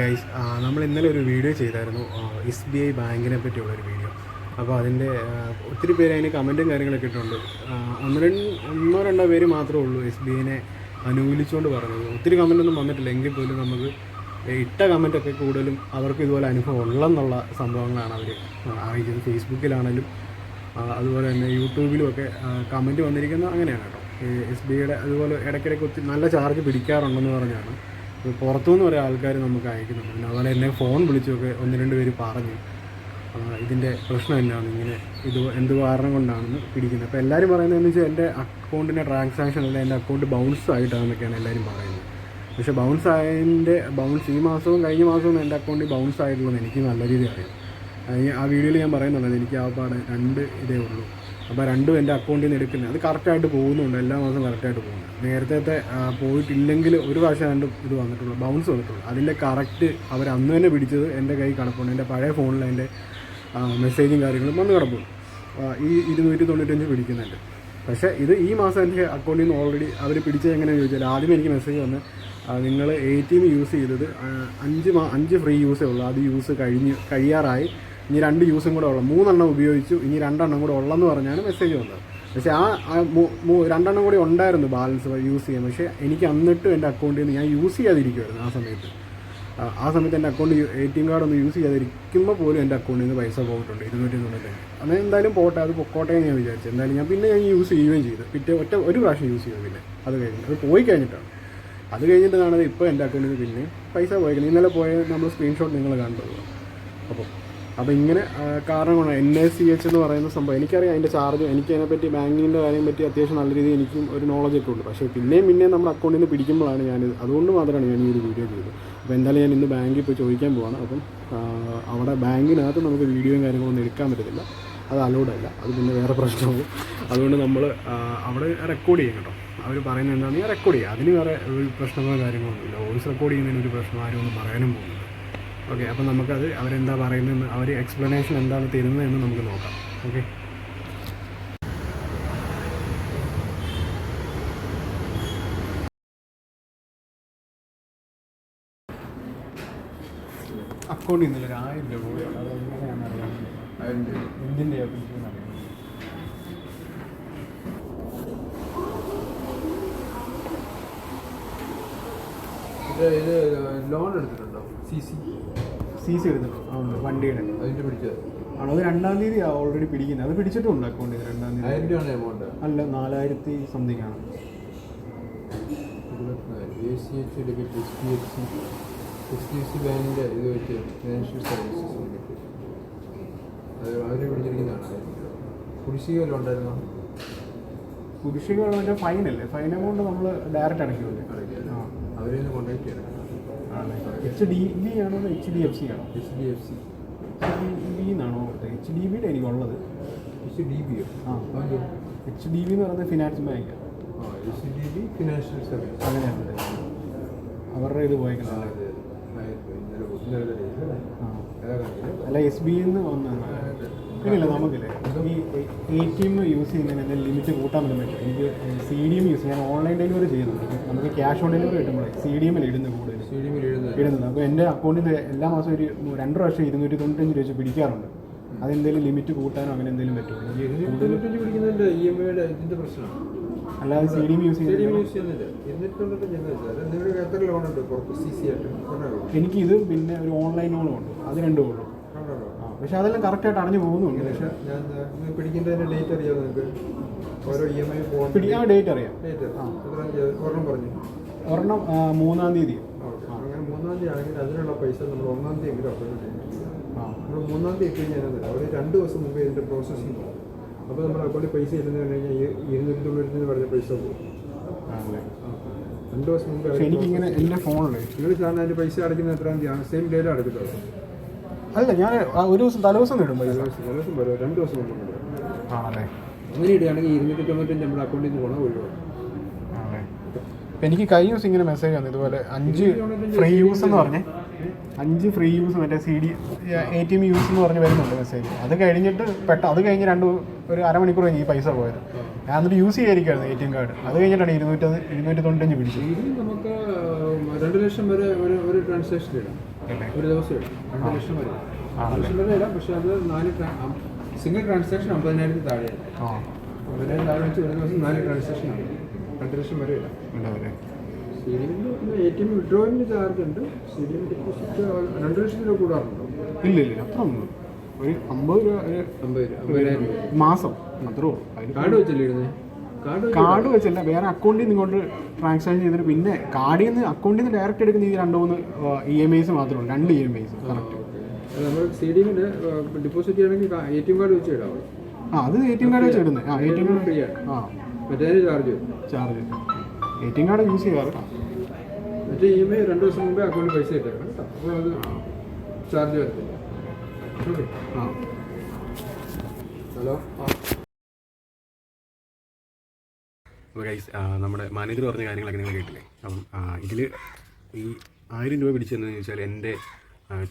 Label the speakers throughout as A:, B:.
A: Guys നമ്മൾ ഇന്നലെ ഒരു വീഡിയോ ചെയ്തായിരുന്നു. എസ് ബി ഐ ബാങ്കിനെ പറ്റിയുള്ളൊരു വീഡിയോ അപ്പോൾ അതിന്റെ ഒത്തിരി പേര് അതിന് കമന്റും കാര്യങ്ങളൊക്കെ ഇട്ടിട്ടുണ്ട്. ഒന്ന് രണ്ട് ഒന്നോ രണ്ടോ പേര് മാത്രമേ ഉള്ളൂ എസ് ബി ഐനെ അനുകൂലിച്ചുകൊണ്ട് പറഞ്ഞത്. ഒത്തിരി കമന്റൊന്നും വന്നിട്ടില്ല. എങ്കിൽ പോലും നമുക്ക് ഇട്ട കമന്റൊക്കെ കൂടുതലും അവർക്ക് ഇതുപോലെ അനുഭവം ഉള്ളെന്നുള്ള സംഭവങ്ങളാണ് അവർ അറിയിക്കുന്നത്. ഫേസ്ബുക്കിലാണെങ്കിലും അതുപോലെ തന്നെ യൂട്യൂബിലുമൊക്കെ കമന്റ് വന്നിരിക്കുന്നത് അങ്ങനെയാണ് കേട്ടോ. എസ് ബി ഐയുടെ അതുപോലെ ഇടയ്ക്കിടയ്ക്ക് ഒത്തിരി നല്ല ചാർജ് പിടിക്കാറുണ്ടെന്ന് പറഞ്ഞാണ്. പുറത്തുനിന്ന് കുറേ ആൾക്കാർ നമുക്ക് അയക്കുന്നുണ്ട്. പിന്നെ അതുപോലെ എന്നെ ഫോൺ വിളിച്ചൊക്കെ ഒന്ന് രണ്ട് പേര് പറഞ്ഞു. ഇതിന്റെ പ്രശ്നം എന്നാണ് ഇങ്ങനെ ഇത് എന്ത് കാരണം കൊണ്ടാണെന്ന് പിടിക്കുന്നത് അപ്പോൾ എല്ലാവരും പറയുന്നതെന്ന് വെച്ചാൽ എന്റെ അക്കൗണ്ടിന്റെ ട്രാൻസാക്ഷൻ അല്ല എന്റെ അക്കൗണ്ട് ബൗൺസ് ആയിട്ടാണെന്നൊക്കെയാണ് എല്ലാവരും പറയുന്നത്. പക്ഷേ ബൗൺസ് ആയതിന്റെ ബൗൺസ് ഈ മാസവും കഴിഞ്ഞ മാസവും എന്റെ അക്കൗണ്ടിൽ ബൗൺസ് ആയിട്ടുള്ളത് എനിക്ക് നല്ല രീതിയിൽ അറിയാം. ആ, വീഡിയോയിൽ ഞാൻ പറയുന്നുള്ളത് എനിക്ക് ആ പാടെ രണ്ട് ഇതേ ഉള്ളൂ. അപ്പോൾ രണ്ടും എന്റെ അക്കൗണ്ടിൽ നിന്ന് എടുക്കുന്നത് അത് കറക്റ്റായിട്ട് പോകുന്നുണ്ട്. എല്ലാ മാസവും കറക്റ്റായിട്ട് പോകുന്നു നേരത്തെ പോയിട്ടില്ലെങ്കിൽ ഒരു പ്രാവശ്യം രണ്ടും ഇത് വന്നിട്ടുള്ളൂ. ബൗൺസ് വന്നിട്ടുള്ളൂ. അതിന്റെ കറക്റ്റ് അവർ അന്ന് തന്നെ പിടിച്ചത് എന്റെ കൈ കിടപ്പുണ്ട്. എന്റെ പഴയ ഫോണിൽ എന്റെ മെസ്സേജും കാര്യങ്ങളും വന്ന് കിടപ്പുണ്ട്. ഈ ഇരുന്നൂറ്റി തൊണ്ണൂറ്റഞ്ച് പിടിക്കുന്നുണ്ട്. പക്ഷേ ഇത് ഈ മാസം എന്റെ അക്കൗണ്ടിൽ നിന്ന് ഓൾറെഡി അവർ പിടിച്ചത് എങ്ങനെയാണെന്ന് ചോദിച്ചാൽ ആദ്യം എനിക്ക് മെസ്സേജ് വന്ന് നിങ്ങൾ എ ടി എം യൂസ് ചെയ്തത് അഞ്ച് മാ അഞ്ച് ഫ്രീ യൂസേ ഉള്ളൂ. അത് യൂസ് കഴിഞ്ഞ് കഴിയാറായി. ഇനി രണ്ട് യൂസും കൂടെ ഉള്ള മൂന്നെണ്ണം ഉപയോഗിച്ചു ഇനി രണ്ടെണ്ണം കൂടെ ഉള്ളെന്ന് പറഞ്ഞാണ് മെസ്സേജ് വന്നത്. പക്ഷേ ആ രണ്ടെണ്ണം കൂടി ഉണ്ടായിരുന്നു ബാലൻസ് യൂസ് ചെയ്യാൻ. പക്ഷേ എനിക്ക് അന്നിട്ടും എന്റെ അക്കൗണ്ടിൽ നിന്ന് ഞാൻ യൂസ് ചെയ്യാതിരിക്കുമായിരുന്നു ആ സമയത്ത്. ആ, സമയത്ത് എന്റെ account A T M card ഒന്ന് യൂസ് ചെയ്യാതിരിക്കുമ്പോൾ പോലും എന്റെ അക്കൗണ്ടിൽ നിന്ന് പൈസ പോയിട്ടുണ്ട് ഇരുന്നൂറ്റി തൊണ്ണൂറ്റഞ്ച്. അന്ന് എന്തായാലും പോട്ടെ അത് പൊക്കോട്ടെ എന്ന് ഞാൻ വിചാരിച്ചു. എന്തായാലും ഞാൻ പിന്നെ ഞാൻ യൂസ് ചെയ്യുകയും ചെയ്തു. പിറ്റേ ഒറ്റ ഒരു പ്രാവശ്യം യൂസ് ചെയ്തു പിന്നെ. അത് കഴിഞ്ഞിട്ട് അത് പോയി കഴിഞ്ഞിട്ടാണ്. അത് കഴിഞ്ഞിട്ടാണ് ഇപ്പോൾ എന്റെ അക്കൗണ്ടിൽ നിന്ന് പിന്നെ പൈസ പോയേക്കുന്നത്. ഇന്നലെ പോയ നമ്മൾ സ്ക്രീൻഷോട്ട് നിങ്ങൾ കണ്ടത് അപ്പോൾ അപ്പോൾ ഇങ്ങനെ കാരണം കൊണ്ട് എൻ എ സി എച്ച് എന്ന് പറയുന്ന സംഭവം. എനിക്കറിയാം അതിന്റെ ചാർജ് എനിക്ക് അതിനെപ്പറ്റി ബാങ്കിങ്ങിന്റെ കാര്യം പറ്റി അത്യാവശ്യം നല്ല രീതിയിൽ എനിക്കും ഒരു നോളജ് ഒക്കെ ഉണ്ട്. പക്ഷേ പിന്നെയും പിന്നെയും നമ്മുടെ അക്കൗണ്ടിൽ നിന്ന് പിടിക്കുമ്പോഴാണ് ഞാനിത് അതുകൊണ്ട് മാത്രമാണ് ഞാൻ ഈ ഒരു വീഡിയോ ചെയ്തത്. അപ്പോൾ എന്തായാലും ഞാൻ ഇന്ന് ബാങ്കിൽ പോയി ചോദിക്കാൻ പോവാണ്. അപ്പം അവിടെ ബാങ്കിനകത്ത് നമുക്ക് വീഡിയോയും കാര്യങ്ങളൊന്നും എടുക്കാൻ പറ്റത്തില്ല. അത് അലൗഡ് അല്ല. അത് പിന്നെ വേറെ പ്രശ്നമാവും. അതുകൊണ്ട് നമ്മൾ അവിടെ റെക്കോർഡ് ചെയ്യും കേട്ടോ. അവർ പറയുന്നത് എന്താണെന്ന് ഞാൻ റെക്കോർഡ് ചെയ്യുക അതിന് വേറെ ഒരു പ്രശ്നങ്ങളോ കാര്യങ്ങളൊന്നുമില്ല വോയിസ് റെക്കോർഡ് ചെയ്യുന്നതിന് ഒരു പ്രശ്നം ആരും ഒന്നും പറയാനും പോകുന്നില്ല. ഓക്കെ അപ്പോൾ നമുക്കത് അവരെന്താ പറയുന്നതെന്ന് അവർ എക്സ്പ്ലനേഷൻ എന്താണ് തരുന്നതെന്ന് നമുക്ക് നോക്കാം. ഓക്കെ അക്കൗണ്ടിൽ നിന്നില്ല ഒരു ആയിരം രൂപ എന്തിന്റെ അറിയാം
B: ഇത് ഇത് ലോൺ എടുത്തിട്ടുണ്ടോ? സി സി
A: വരുന്നുണ്ട് എടുത്തിട്ടുണ്ട്. വണ്ടിയുടെ.
B: അതിന്റെ പിടിച്ചത്.
A: ആണോ? അത് രണ്ടാം തീയതി ഓൾറെഡി പിടിക്കുന്നത്. അത് പിടിച്ചിട്ടുണ്ട് അക്കൗണ്ടിൽ രണ്ടാം തീയതി. അല്ല നാലായിരത്തി സംതിങ് ആണ്.
B: ഇത് വെച്ച് ഫിനാൻഷ്യൽ സർവീസസ് അത് അവർ കുടിശ്ശിക വല്ലതും ഉണ്ടായിരുന്നോ?
A: കുടിശ്ശിക മറ്റേ ഫൈൻ ഫൈൻ എമൗണ്ട് നമ്മൾ ഡയറക്റ്റ് അടയ്ക്കുമല്ലേ
B: അവരെ കോൺടാക്ട് ചെയ്യണം.
A: എച്ച് ഡി ബി ആണോ എച്ച് ഡി എഫ് സി ആണോ?
B: H D F C
A: H D B എന്നാണോ എച്ച് ഡി ബിയുടെ എനിക്കുള്ളത്
B: എച്ച് ഡി ബിയോ
A: ആ. എച്ച് ഡി ബി എന്ന് പറയുന്നത് finance bank
B: H D B financial service
A: അങ്ങനെയാണ്. അവരുടെ ഇത് പോയേക്കുന്നത്. അല്ല എസ് ബി എന്ന് വന്നതാണ്. ഇല്ല നമുക്കില്ലേ. ഈ എ ടി എം യൂസ് ചെയ്യുന്നതിന് ലിമിറ്റ് കൂട്ടാൻ പറ്റും. എനിക്ക് സി ഡി എം യൂസ് ചെയ്യാൻ ഓൺലൈൻ ഡെലിവറി ചെയ്യുന്നുണ്ട്. നമുക്ക് ക്യാഷ് ഓൺ ഡെലിവറി കിട്ടുമ്പോഴേ സി ഡി എമ്മിൽ ഇടുന്നത് കൂടുതൽ
B: സി ഡി
A: ഇടുന്നത്. അപ്പോൾ എന്റെ അക്കൗണ്ടിൽ എല്ലാ മാസവും ഒരു രണ്ട് പ്രാവശ്യം ഇരുന്നൂറ്റി തൊണ്ണൂറ്റഞ്ച് രൂപ വെച്ച് പിടിക്കാറുണ്ട്. അതെന്തെങ്കിലും ലിമിറ്റ് കൂട്ടാനോ അങ്ങനെ എന്തെങ്കിലും പറ്റുമോ?
B: പ്രശ്നമാണ്.
A: അല്ലാതെ സി ഡി എം യൂസ്
B: ചെയ്യുന്നില്ല.
A: എനിക്ക് ഇത് പിന്നെ ഒരു ഓൺലൈൻ ലോണും ഉണ്ട്. അത് രണ്ടും ഉള്ളൂ. പക്ഷെ അതെല്ലാം കറക്റ്റായിട്ട് അടഞ്ഞു പോകുന്നുണ്ട്. പക്ഷെ
B: ഞാൻ പിടിക്കേണ്ടതിന്റെ ഡേറ്റ് അറിയാമോ നിങ്ങൾക്ക് ഓരോ ഇ എം ഐ
A: ഫോൺ പിടിക്കാൻ ഡേറ്റ് അറിയാം.
B: ഡേറ്റ് എത്ര ഒരെണ്ണം പറഞ്ഞു.
A: ഒരെണ്ണം ആ, മൂന്നാം തീയതി.
B: അങ്ങനെ മൂന്നാം തീയതി ആണെങ്കിൽ അതിനുള്ള പൈസ നമ്മൾ ഒന്നാം തീയതി എങ്കിലും
A: ആ.
B: നമ്മൾ മൂന്നാം തീയതി എത്തി കഴിഞ്ഞാൽ അവർ രണ്ട് ദിവസം മുമ്പേ ഇതിന്റെ പ്രോസസ്സിംഗ് പോകും. അപ്പോൾ നമ്മൾ അക്കൗണ്ടിൽ പൈസ ഇരുന്ന് കഴിഞ്ഞാൽ ഇരുന്നൂറ്റി തൊണ്ണൂറ്റി പറഞ്ഞ പൈസ പോകും.
A: ആണല്ലേ
B: രണ്ട് ദിവസം മുമ്പ്
A: എനിക്കിങ്ങനെ എന്റെ ഫോണിൽ
B: നിങ്ങൾ സാറിന് അതിന്റെ പൈസ അടയ്ക്കുന്ന എത്രാം തീയതിയാണ് സെയിം ഡേറ്റ് അടക്കത്തുള്ളൂ
A: അല്ല ഞാൻ ഒരു ദിവസം തലേദിവസം ഇടും. പൈസ
B: ദിവസം വരും. രണ്ട് ദിവസം
A: ആണല്ലേ
B: അങ്ങനെ ഇടുകയാണെങ്കിൽ ഇരുന്നൂറ്റി തൊണ്ണൂറ്റഞ്ച് നമ്മുടെ അക്കൗണ്ടിൽ നിന്ന് പോകണം
A: ആണല്ലേ ഇപ്പം എനിക്ക് കഴിഞ്ഞ ദിവസം ഇങ്ങനെ മെസ്സേജ് വന്നു. ഇതുപോലെ അഞ്ച് ഫ്രീ യൂസ് എന്ന് പറഞ്ഞ്. അഞ്ച് ഫ്രീ യൂസ് മറ്റേ C D A T M use എന്ന് പറഞ്ഞ് വരുന്നുണ്ട് മെസ്സേജ് അത് കഴിഞ്ഞിട്ട് പെട്ട അത് കഴിഞ്ഞ് രണ്ട് ഒരു അരമണിക്കൂർ കഴിഞ്ഞ് ഈ പൈസ പോയത്. ഞാൻ എന്നിട്ട് യൂസ് ചെയ്യായിരിക്കുന്നത് എ ടി എം കാർഡ് അത് കഴിഞ്ഞിട്ടാണ് ഇരുന്നൂറ്റി ഇരുന്നൂറ്റി തൊണ്ണൂറ്റഞ്ച് പിടിച്ചത്.
B: നമുക്ക് രണ്ട് ലക്ഷം വരെ ഒരു ഒരു ട്രാൻസാക്ഷൻ ഇടാം. ഒരു ദിവസം ഇടാം രണ്ട് ലക്ഷം വരും.
A: ആണല്ലേ?
B: ലക്ഷം വരെ ഇടാം പക്ഷേ അത് നാല് സിംഗിൾ ട്രാൻസാക്ഷൻ അമ്പതിനായിരത്തി താഴെയാണ്. അമ്പതിനായിരം താഴെ വെച്ച് ഒരു ദിവസം നാല് ട്രാൻസാക്ഷൻ ആണ്. രണ്ട് ലക്ഷം വരെ ഇടാം
A: ഉണ്ടാവില്ലേ?
B: സി ഡി എമ്മിൽ എ ടി എം വിഡ്രോയിന് ചാർജ് ഉണ്ട്. സി ഡി എം ഡെപ്പോസിറ്റ് രണ്ട് ലക്ഷം രൂപ കൂടാറുണ്ടോ?
A: ഇല്ല ഇല്ല അത്ര ഒന്നും ഒരു അമ്പത് രൂപ ഒരു
B: അമ്പത് രൂപ.
A: മാസം. അത്രേ ഉള്ളൂ.
B: കാർഡ് വെച്ചല്ലേ ഇടുന്നത് കാർഡ്
A: വെച്ചല്ല വേറെ അക്കൗണ്ടിൽ നിന്ന് ഇങ്ങോട്ട് ട്രാൻസാക്ഷൻ ചെയ്തിട്ട് പിന്നെ കാർഡിൽ നിന്ന് അക്കൗണ്ടിൽ നിന്ന് ഡയറക്റ്റ് എടുക്കുന്ന ഈ രണ്ട് മൂന്ന് ഇ എം ഐസ് മാത്രമേ ഉള്ളൂ. രണ്ട് ഇ എം ഐസ് കറക്റ്റ്
B: നമ്മൾ സി ഡി ഡിപ്പോസിറ്റ് ഡെപ്പോസിറ്റ് ചെയ്യണമെങ്കിൽ എ ടി എം കാർഡ് വെച്ച്
A: ആ അത് എ ടി എം കാർഡ് വെച്ച് ഇടുന്നത് ആ A T M
B: free
A: card
B: ആണ്
A: ആ.
B: മറ്റേ charge
A: charge A T M card use ചെയ്യാറ്.
B: മറ്റേ ഇ എം ഐ രണ്ട് ദിവസം മുമ്പേ അക്കൗണ്ടിൽ പൈസ ഇട്ടേക്കണം അപ്പോൾ അത് ചാർജ് വരത്തില്ല. ഓക്കെ
A: ആ.
B: ഹലോ
A: അപ്പോൾ ഗൈസ് നമ്മുടെ മാനേജർ പറഞ്ഞ കാര്യങ്ങളൊക്കെ നിങ്ങൾ കേട്ടില്ലേ? അപ്പം ഇതിൽ ഈ ആയിരം രൂപ പിടിച്ചതെന്ന് ചോദിച്ചാൽ എന്റെ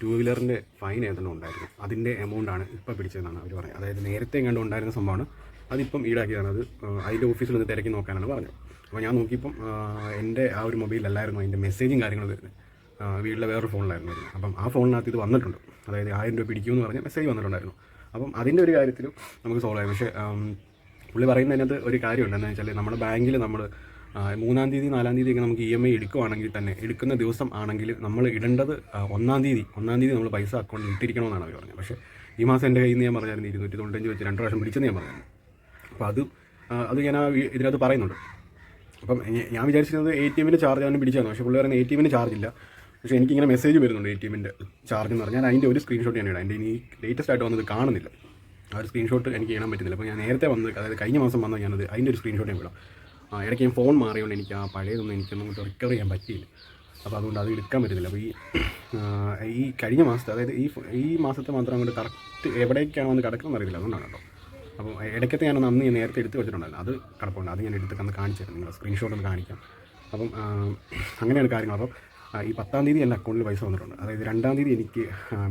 A: ടു വീലറിന്റെ ഫൈൻ ഏതെണ്ണം ഉണ്ടായിരുന്നു? അതിന്റെ എമൗണ്ടാണ് ഇപ്പോൾ പിടിച്ചതെന്നാണ് അവർ പറഞ്ഞത് അതായത് നേരത്തെ എങ്ങാണ്ട് ഉണ്ടായിരുന്ന സംഭവമാണ്. അതിപ്പം ഈടാക്കിയതാണ്. അത് അതിന്റെ ഓഫീസിൽ നിന്ന് തിരക്കി നോക്കാനാണ് പറഞ്ഞത്. അപ്പോൾ ഞാൻ നോക്കിയപ്പം എന്റെ ആ ഒരു മൊബൈലല്ലായിരുന്നു അതിന്റെ മെസ്സേജും കാര്യങ്ങളും വരുന്നത്. വീട്ടിലെ വേറൊരു ഫോണിലായിരുന്നു വരുന്നത്. അപ്പം ആ ഫോണിനകത്ത് ഇത് വന്നിട്ടുണ്ട്. അതായത് ആയിരം രൂപ പിടിക്കുമെന്ന് പറഞ്ഞ മെസ്സേജ് വന്നിട്ടുണ്ടായിരുന്നു. അപ്പം അതിന്റെ ഒരു കാര്യത്തിലും നമുക്ക് സോൾവ് ആയി പക്ഷേ പുള്ളി പറയുന്നതിനകത്ത് ഒരു കാര്യമുണ്ട്. എന്താ വെച്ചാൽ നമ്മുടെ ബാങ്കിൽ നമ്മൾ മൂന്നാം തീയതി നാലാം തീയതി ഒക്കെ നമുക്ക് ഇ എം ഐ എടുക്കുവാണെങ്കിൽ തന്നെ എടുക്കുന്ന ദിവസം ആണെങ്കിൽ നമ്മൾ ഇടേണ്ടത് ഒന്നാം തീയതി ഒന്നാം തീയതി നമ്മൾ പൈസ അക്കൗണ്ടിൽ ഇട്ടിരിക്കണമെന്നാണ് അവർ പറഞ്ഞത്. പക്ഷേ ഈ മാസം എന്റെ കയ്യിൽ നിന്ന് ഞാൻ പറഞ്ഞായിരുന്നു ഇരുന്നൂറ്റി തൊണ്ണൂറ്റഞ്ച് വെച്ച് രണ്ട് പ്രാവശ്യം പിടിച്ചെന്ന് ഞാൻ പറഞ്ഞു അപ്പോൾ അത് അത് ഞാൻ ഇതിനകത്ത് പറയുന്നുണ്ട്. അപ്പം ഞാൻ വിചാരിച്ചിരുന്നത് എ ടി എമ്മിന്റെ ചാർജ് അവന് പിടിച്ചായിരുന്നു. പക്ഷേ പുള്ളി പറയുന്നത് എ ടി എമ്മിന് ചാർജ് ഇല്ല. പക്ഷേ എനിക്കിങ്ങനെ മെസ്സേജ് വരുന്നുണ്ട് എ ടി എമ്മിന്റെ ചാർജ് എന്ന് പറഞ്ഞാൽ അതിന്റെ ഒരു സ്ക്രീൻഷോട്ട് ഞാൻ ഇടാം. എന്റെ ഇനി ലേറ്റസ്റ്റ് ആയിട്ട് വന്നത് കാണുന്നില്ല. ആ ഒരു സ്ക്രീൻഷോട്ട് എനിക്ക് ചെയ്യാൻ പറ്റുന്നില്ല. അപ്പോൾ ഞാൻ നേരത്തെ വന്ന് അതായത് കഴിഞ്ഞ മാസം വന്ന ഞാനത് അതിന്റെ ഒരു സ്ക്രീൻഷോട്ട് ഞാൻ വിടാം. ഇടയ്ക്ക് ഞാൻ ഫോൺ മാറിയോണ്ട് എനിക്ക് ആ പഴയതൊന്നും എനിക്കൊന്നും റിക്കവർ ചെയ്യാൻ പറ്റിയില്ല. അപ്പോൾ അതുകൊണ്ട് അത് എടുക്കാൻ പറ്റുന്നില്ല. അപ്പോൾ ഈ ഈ കഴിഞ്ഞ മാസത്തെ അതായത് ഈ ഈ മാസത്തെ മാത്രം അങ്ങോട്ട് കറക്റ്റ് എവിടേക്കാണ് വന്ന് കിടക്കുന്നത് അറിയില്ല. അതുകൊണ്ടാണ് കേട്ടോ. അപ്പോൾ ഇടയ്ക്കത്തെ ഞാൻ അന്ന് ഞാൻ നേരത്തെ എടുത്ത് വെച്ചിട്ടുണ്ടായിരുന്നു. അത് കിടപ്പുണ്ട്. അത് ഞാൻ എടുത്ത് അന്ന് കാണിച്ചു നിങ്ങൾ സ്ക്രീൻഷോട്ട് ഒന്ന് കാണിക്കാം. അപ്പം അങ്ങനെയാണ് കാര്യങ്ങൾ. അപ്പം ആ, ഈ പത്താം തീയതി എന്റെ അക്കൗണ്ടിൽ പൈസ വന്നിട്ടുണ്ട്. അതായത് രണ്ടാം തീയതി എനിക്ക്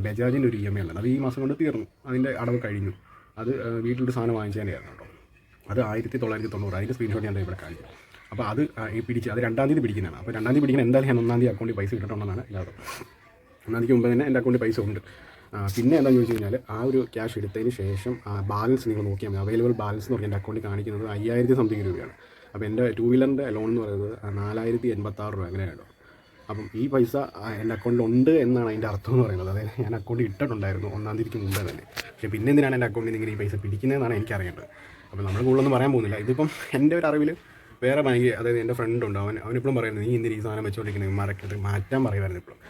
A: ബജാജിന്റെ ഒരു ഇ എം ഐ ഉണ്ട് അത് ഈ മാസം കൊണ്ട് തീർന്നു. അതിന്റെ അടവ് കഴിഞ്ഞു. അത് വീട്ടിലൊരു സാധനം വാങ്ങിച്ചതിന്റെയായിരുന്നു കേട്ടോ. അത് ആയിരത്തി തൊള്ളായിരത്തി തൊണ്ണൂറ് അതിന്റെ സ്ക്രീൻഷോട്ട് ഞാൻ ഇവിടെ കാണിക്കും. അപ്പോൾ അത് ഈ പിടിച്ച് അത് രണ്ടാം തീയതി പിടിക്കുന്നതാണ്. അപ്പോൾ രണ്ടാം തീയതി പിടിക്കുന്ന എന്തായാലും ഞാൻ ഒന്നാം തീയതി അക്കൗണ്ടിൽ പൈസ കിട്ടണമെന്നാണ് ഇല്ലാതെ ഒന്നാം തീയതിക്ക് മുമ്പ് തന്നെ എന്റെ അക്കൗണ്ടിൽ പൈസ ഉണ്ട്. പിന്നെ എന്താണെന്ന് ചോദിച്ചു കഴിഞ്ഞാൽ ആ ഒരു ക്യാഷ് എടുത്തതിന് ശേഷം ബാലൻസ് നിങ്ങൾ നോക്കിയാൽ മതി. അവൈലബിൾ ബാലൻസ് എന്ന് പറഞ്ഞാൽ എന്റെ അക്കൗണ്ടിൽ കാണിക്കുന്നത് അയ്യായിരത്തി സംതിങ് രൂപയാണ്. അപ്പോൾ എന്റെ ടൂ വീലറിന്റെ ലോൺ എന്ന് പറയുന്നത് നാലായിരത്തി എൺപത്താറ് രൂപ അങ്ങനെയാണ് അപ്പം ഈ പൈസ എന്റെ അക്കൗണ്ടിലുണ്ട് എന്നാണ് അതിന്റെ അർത്ഥം എന്ന് പറയുന്നത്. അതായത് ഞാൻ അക്കൗണ്ടിൽ ഇട്ടിട്ടുണ്ടായിരുന്നു ഒന്നാം തീയതിക്ക് മുമ്പേ തന്നെ. പക്ഷേ പിന്നെ എന്തിനാണ് എന്റെ അക്കൗണ്ടിൽ ഇങ്ങനെ ഈ പൈസ പിടിക്കുന്നതെന്നാണ് എനിക്കറിയേണ്ടത്. അപ്പോൾ നമ്മൾ കൂടുതലൊന്നും പറയാൻ പോകുന്നില്ല. ഇതിപ്പം എന്റെ ഒരു അറിവിൽ വേറെ ബാങ്ക് അതായത് എന്റെ ഫ്രണ്ട് ഉണ്ട്. അവൻ അവനിപ്പോഴും പറയുന്നത് നീ എന്തിന് ഈ സാധനം വെച്ചുകൊണ്ടിരിക്കുന്നത് മറക്കിട്ട് മാറ്റാൻ പറയുമായിരുന്നു ഇപ്പോഴും.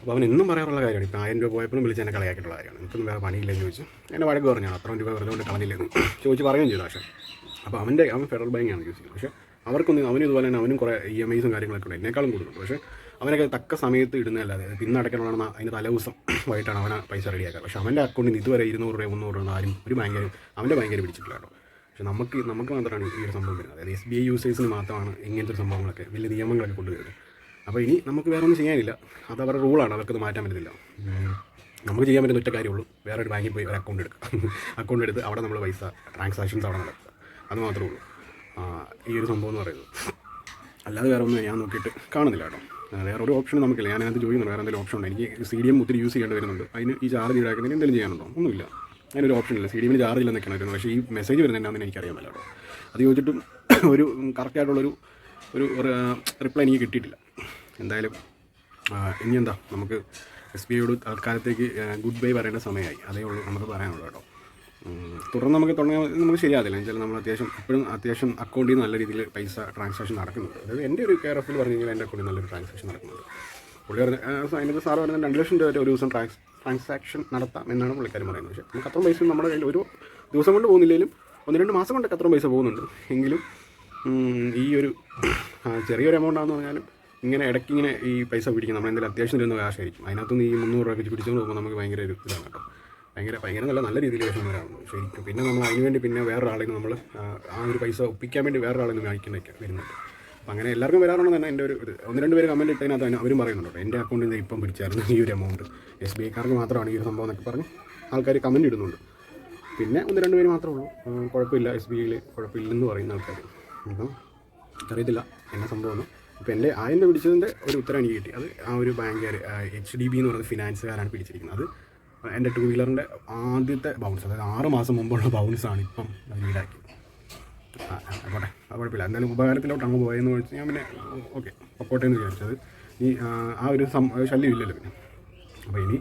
A: അപ്പോൾ അവൻ എന്നും പറയാറുള്ള കാര്യമാണ്. ഇപ്പോൾ ആയിരം രൂപ പോയപ്പോഴും വിളിച്ച് എന്നെ കളിയാക്കിയിട്ടുള്ള കാര്യമാണ്. എനിക്കൊന്നും വേറെ പണിയില്ലെന്ന് ചോദിച്ചു. എന്നെ വഴക്ക് പറഞ്ഞാണ്. അത്ര രൂപ വെറുതെ കൊണ്ട് കളഞ്ഞില്ലെന്ന് ചോദിച്ച് പറയുകയും ചെയ്തു. പക്ഷേ അപ്പോൾ അവന്റെ അവൻ ഫെഡറൽ ബാങ്കാണ് ചെയ്യുന്നത് പക്ഷേ അവർക്കൊന്നും അവനും ഇതുപോലെ തന്നെ അവനും കുറേ ഇ എം ഐസും കാര്യങ്ങളൊക്കെ ഉണ്ട്. എന്നെക്കാളും കൂടുതലുണ്ട്. പക്ഷേ അവനൊക്കെ തക്ക സമയത്ത് ഇടുന്നതല്ലാതെ പിന്നെ അടയ്ക്കണമെന്ന് അതിന്റെ തലേദിവസം വൈകിട്ടാണ് അവനെ പൈസ റെഡിയാക്കുക പക്ഷേ അവന്റെ അക്കൗണ്ടിൽ നിന്ന് ഇതുവരെ ഇരുന്നൂറ് രൂപ മുന്നൂറ് രൂപ ആരും ഒരു ബാങ്കാരും അവന്റെ ബാങ്കാരും പിടിച്ചിട്ടില്ല കേട്ടോ. പക്ഷേ നമുക്ക് നമുക്ക് മാത്രമാണ് ഈ ഒരു സംഭവം വരുന്നത്. അതായത് എസ് ബി ഐ യൂസേഴ്സിന് മാത്രമാണ് ഇങ്ങനത്തെ ഒരു സംഭവങ്ങളൊക്കെ വലിയ നിയമങ്ങളൊക്കെ കൊണ്ടുവരുന്നത്. അപ്പോൾ ഇനി നമുക്ക് വേറെ ഒന്നും ചെയ്യാനില്ല. അത് അവരുടെ റൂളാണ് അവർക്കത് മാറ്റാൻ പറ്റത്തില്ല. നമുക്ക് ചെയ്യാൻ പറ്റുന്ന ഒറ്റ കാര്യമുള്ളൂ വേറെ ഒരു ബാങ്കിൽ പോയി ഒരു അക്കൗണ്ട് എടുക്കുക. അക്കൗണ്ട് എടുത്ത് അവിടെ നമ്മൾ പൈസ ട്രാൻസാക്ഷൻസ് അവിടെ നടക്കുക അത് മാത്രമേ ഉള്ളൂ. ഈ ഒരു സംഭവം എന്ന് പറയുന്നത്. അല്ലാതെ വേറെ ഒന്നും ഞാൻ നോക്കിയിട്ട് കാണുന്നില്ല കേട്ടോ. വേറെ ഒരു ഓപ്ഷൻ നമുക്കില്ല. ഞാൻ അതിനകത്ത് ചോദിക്കുന്നുണ്ട് വേറെ എന്തെങ്കിലും ഓപ്ഷൻ ഉണ്ട്? എനിക്ക് സി ഡി എം ഒത്തിരി യൂസ് ചെയ്യേണ്ടി വരുന്നുണ്ട്. അതിന് ഈ ചാർജ് ഈടാക്കുന്നതിന് എന്തെങ്കിലും ചെയ്യാനുണ്ടോ? ഒന്നുമില്ല. അതിനൊരു ഓപ്ഷൻ ഇല്ല. സി ഡി എമ്മിന് ചാർജ് ഇല്ലെന്നൊക്കെയാണ് വരുന്നത് പക്ഷേ ഈ മെസ്സേജ് വരുന്നത് എന്താണെന്ന് എനിക്കറിയാൻ പറ്റില്ല അത് ചോദിച്ചിട്ടും ഒരു കറക്റ്റായിട്ടുള്ളൊരു ഒരു റിപ്ലൈ എനിക്ക് കിട്ടിയിട്ടില്ല. എന്തായാലും ഇനി എന്താ നമുക്ക് എസ് ബി ഐയോട് തൽക്കാലത്തേക്ക് ഗുഡ് ബൈ പറയേണ്ട സമയമായി. അതേ ഉള്ളൂ നമുക്ക് പറയാനുള്ളൂ കേട്ടോ. തുടർന്ന് നമുക്ക് തുടങ്ങിയാൽ നമുക്ക് ശരിയാതില്ല എന്നുവെച്ചാൽ നമ്മൾ അത്യാവശ്യം ഇപ്പോഴും അത്യാവശ്യം അക്കൗണ്ടിൽ നല്ല രീതിയിൽ പൈസ ട്രാൻസാക്ഷൻ നടക്കുന്നുണ്ട്. അതായത് എന്റെ ഒരു കെയർ ഓഫിൽ പറഞ്ഞു കഴിഞ്ഞാൽ എന്റെ അക്കൗണ്ടിൽ നല്ലൊരു ട്രാൻസാക്ഷൻ നടക്കുന്നുണ്ട്. പുള്ളി പറഞ്ഞ അതിനകത്ത് സാറ് പറയുന്നത് രണ്ട് ലക്ഷം രൂപ വരെ ഒരു ദിവസം ട്രാൻസ് ട്രാൻസാക്ഷൻ നടത്താം എന്നാണ് പുള്ളിക്കാരൻ പറയുന്നത്. പക്ഷേ നമുക്ക് അത്രയും പൈസ നമ്മുടെ കയ്യിൽ ഒരു ദിവസം കൊണ്ട് പോകുന്നില്ലെങ്കിലും ഒന്ന് രണ്ട് മാസം കൊണ്ടൊക്കെ അത്രയും പൈസ പോകുന്നുണ്ട്. എങ്കിലും ഈ ഒരു ചെറിയൊരു എമൗണ്ട് ആണെന്ന് പറഞ്ഞാലും ഇങ്ങനെ ഇടയ്ക്ക് ഇങ്ങനെ ഈ പൈസ പിടിക്കും. നമ്മൾ എന്തെങ്കിലും അത്യാവശ്യം തരുന്ന കാശായിരിക്കും. അതിനകത്തുനിന്ന് ഈ മുന്നൂറ് രൂപ പിടിച്ചുകൊണ്ട് പോകുമ്പോൾ നമുക്ക് ഭയങ്കര ഒരു ഇതാണ് കേട്ടോ. ഭയങ്കര ഭയങ്കര നല്ല നല്ല രീതിയിൽ വരുന്നവരാണ് ശരിക്കും. പിന്നെ നമ്മൾ അതിന് വേണ്ടി പിന്നെ വേറൊരാളെ നമ്മൾ ആ, ഒരു പൈസ ഒപ്പിക്കാൻ വേണ്ടി വേറൊരാളെ നിന്ന് വാങ്ങിക്കുന്നൊക്കെ വരുന്നുണ്ട്. അപ്പം അങ്ങനെ എല്ലാവർക്കും വരാറുണ്ടെന്ന് തന്നെ എന്റെ ഒരു ഇത് ഒന്ന് രണ്ട് പേര് കമന്റ് ഇട്ടതിനകത്ത് തന്നെ അവരും പറയുന്നുണ്ട് എന്റെ അക്കൗണ്ടിൽ നിന്ന് ഇപ്പം പിടിച്ചായിരുന്നു ഈ ഒരു എമൗണ്ട് എസ് ബി ഐക്കാർക്ക് മാത്രമാണ് ഈ ഒരു സംഭവം എന്നൊക്കെ പറഞ്ഞ് ആൾക്കാർ കമന്റ് ഇടുന്നുണ്ട്. പിന്നെ ഒന്ന് രണ്ട് പേര് മാത്രമേ ഉള്ളൂ. കുഴപ്പമില്ല. എസ് ബി ഐയിൽ കുഴപ്പമില്ലെന്ന് പറയുന്ന ആൾക്കാർ. അപ്പം അറിയത്തില്ല എന്നെ സംഭവമാണ് അപ്പോൾ എന്റെ ആദ്യം പിടിച്ചതിന്റെ ഒരു ഉത്തരം എനിക്ക് കിട്ടി. അത് ആ ഒരു ബാങ്കുകാർ എച്ച് ഡി ബി എന്ന് പറയുന്ന ഫിനാൻസുകാരാണ് പിടിച്ചിരിക്കുന്നത്. അത് എന്റെ ടു വീലറിന്റെ ആദ്യത്തെ ബൗൺസ് അതായത് ആറ് മാസം മുമ്പുള്ള ബൗൺസാണ് ഇപ്പം ആ, ആയിക്കോട്ടെ. അത് കുഴപ്പമില്ല. എന്തായാലും ഉപകാരത്തിലോട്ട് അങ്ങ് പോയെന്ന് വെച്ച് ഞാൻ പിന്നെ ഓക്കെ പൊക്കോട്ടെ എന്ന് വിചാരിച്ചത്. ഈ ആ, ഒരു സം ശല്യം ഇല്ലല്ലോ പിന്നെ. അപ്പോൾ ഇനി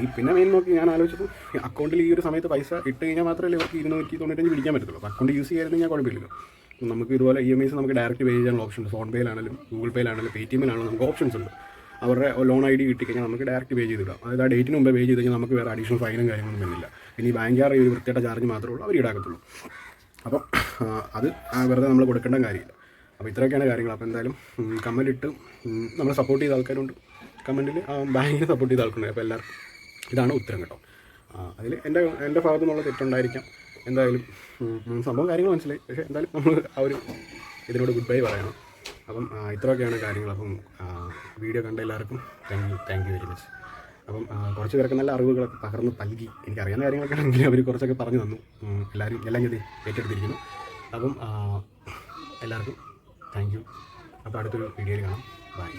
A: ഈ പിന്നെ മെയിൻ നോക്കി ഞാൻ ആലോചിച്ചപ്പോൾ അക്കൗണ്ടിൽ ഈ ഒരു സമയത്ത് പൈസ ഇട്ട് കഴിഞ്ഞാൽ മാത്രമല്ലേ ഇവർക്ക് ഇരുന്നൂറ്റി തൊണ്ണൂറ്റഞ്ച് പിടിക്കാൻ പറ്റത്തുള്ളൂ. അക്കൗണ്ട് യൂസ് ചെയ്യായിരുന്നെങ്കിൽ കുഴപ്പമില്ലല്ലോ. നമുക്ക് ഇതുപോലെ ഇ എം ഐസ് നമുക്ക് ഡയറക്റ്റ് പേ ചെയ്യാനുള്ള ഓപ്ഷൻ ഫോൺ പേയിലാണെങ്കിലും ഗൂഗിൾ പേയിലാണെങ്കിലും പേ ടി എമ്മിലാണെങ്കിലും നമുക്ക് ഓപ്ഷൻസ് ഉണ്ട്. അവരുടെ ലോൺ ഐ ഡി കിട്ടിക്കഴിഞ്ഞാൽ നമുക്ക് ഡയറക്റ്റ് പേ ചെയ്തിടാം അതായത് ആ ഡേറ്റിന് മുമ്പേ പേ ചെയ്ത് കഴിഞ്ഞാൽ നമുക്ക് വേറെ അഡീഷണൽ ഫൈനും കാര്യങ്ങളൊന്നും വരുന്നില്ല ഇനി ബാങ്കുകാർ ഒരു വൃത്തിയുടെ ചാർജ് മാത്രമേ ഉള്ളൂ അവർ ഈടാക്കത്തുള്ളൂ. അപ്പം അത് വെറുതെ നമ്മൾ കൊടുക്കേണ്ട കാര്യമില്ല. അപ്പോൾ ഇത്രയൊക്കെയാണ് കാര്യങ്ങൾ. അപ്പോൾ എന്തായാലും കമന്റിട്ട് നമ്മൾ സപ്പോർട്ട് ചെയ്ത ആൾക്കാരുണ്ട്. കമന്റിൽ ബാങ്കിനെ സപ്പോർട്ട് ചെയ്ത ആൾക്കുണ്ട് അപ്പോൾ എല്ലാവർക്കും ഇതാണ് ഉത്തരം കേട്ടോ. അതിൽ എന്റെ എന്റെ ഭാഗത്തു നിന്നുള്ള തെറ്റുണ്ടായിരിക്കാം. എന്തായാലും സംഭവം കാര്യങ്ങൾ മനസ്സിലായി. പക്ഷേ എന്തായാലും നമ്മൾ ആ ഒരു ഇതിനോട് ഗുഡ് ബൈ പറയണം. അപ്പം ഇത്രയൊക്കെയാണ് കാര്യങ്ങൾ. അപ്പം വീഡിയോ കണ്ട എല്ലാവർക്കും thank you thank you very much അപ്പം കുറച്ച് പേർക്ക് നല്ല അറിവുകളൊക്കെ പകർന്ന് നൽകി. എനിക്കറിയാവുന്ന കാര്യങ്ങളൊക്കെ ആണെങ്കിൽ അവർ കുറച്ചൊക്കെ പറഞ്ഞു തന്നു. എല്ലാവരും എല്ലാം ചെയ്ത് ഏറ്റെടുത്തിരിക്കുന്നു. അപ്പം എല്ലാവർക്കും താങ്ക് യു അപ്പോൾ അടുത്തൊരു വീഡിയോയിൽ കാണാം. ബൈ